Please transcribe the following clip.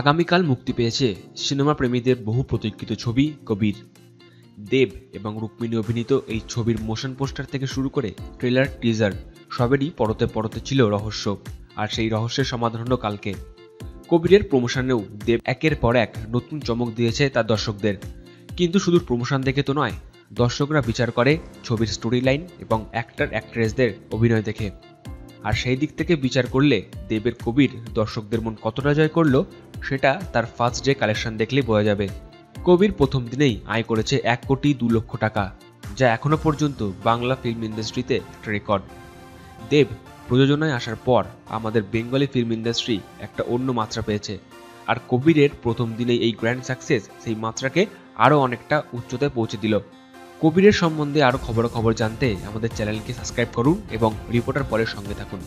আগামীকাল মুক্তি পেয়েছে সিনেমা প্রেমীদের বহু প্রতীক্ষিত ছবি কবির। দেব এবং রুক্মিণী অভিনীত এই ছবির মোশন পোস্টার থেকে শুরু করে ট্রেলার টিজার সবেরই পরতে পরতে ছিল রহস্য। আর সেই রহস্যের সমাধান হলো কালকে। কবিরের প্রমোশনেও দেব একের পর এক নতুন চমক দিয়েছে তার দর্শকদের। কিন্তু শুধু প্রমোশন দেখে তো নয়, দর্শকরা বিচার করে ছবির স্টোরি লাইন এবং অ্যাক্টর অ্যাক্ট্রেসদের অভিনয় দেখে। আর সেই দিক থেকে বিচার করলে দেবের কবির দর্শকদের মন কতটা জয় করল, সেটা তার ফার্স্ট ডে কালেকশন দেখলেই বোঝা যাবে। কবির প্রথম দিনেই আয় করেছে এক কোটি দু লক্ষ টাকা, যা এখনও পর্যন্ত বাংলা ফিল্ম ইন্ডাস্ট্রিতে একটা রেকর্ড দেব প্রযোজনায় আসার পর আমাদের বেঙ্গলি ফিল্ম ইন্ডাস্ট্রি একটা অন্য মাত্রা পেয়েছে, আর কবিরের প্রথম দিনেই এই গ্র্যান্ড সাকসেস সেই মাত্রাকে আরও অনেকটা উচ্চতায় পৌঁছে দিল। কবিরের সম্বন্ধে আরও খবরাখবর জানতে আমাদের চ্যানেলকে সাবস্ক্রাইব করুন এবং রিপোর্টার পরের সঙ্গে থাকুন।